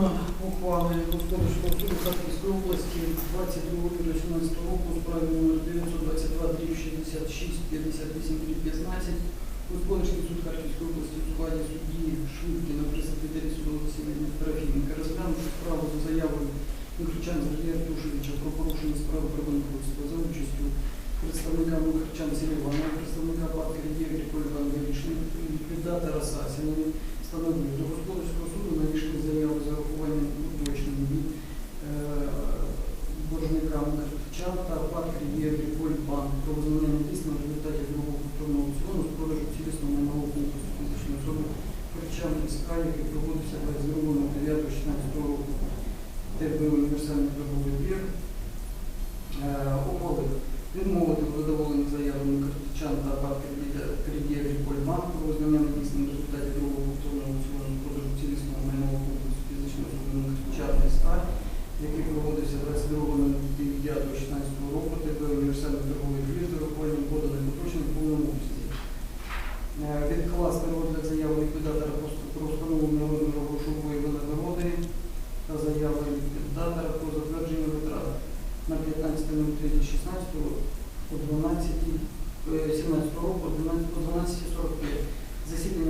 Згідно ухвали Господарського суду Харківської області 22 лютого 17 року справі номер 922 дріб 66 58 дріб 15 Господарський суд Харківської області у складі судді Швидкіна секретарі судового засідання Трофіменка розглянув справу за заявою Михальчан Сергія Артушевича про порушення справи про за участю представника Михальчан Селівана, представника Рідія Григорія Івановича, ліквідатора Сасіна, встановлює до господарського суду надійшли заяви боржника Михальчан та Рідія Григорія про визнання недійсним в результаті другого повторного аукціону з продажу цілісного майнового конкурсу фізичної особи Харчан СК, який проводився 22.09.16 року. ТБ універсальний торговий двір. Е, Ухвалив відмовити в задоволенні заявами картичан та банк кредит Ріпольбанк про визнання недійсним результаті другого повторного аукціону продажу цілісного майнового комплексу фізичної особи Картичан СА, який проводився 22.09.16 Відкласти розгляд заяви ліквідатора про встановлення розміру грошової винагороди та заяви ліквідатора про затвердження витрат на 15.03.16 о 12, е, 17 року о 12 о 12.45. Засідання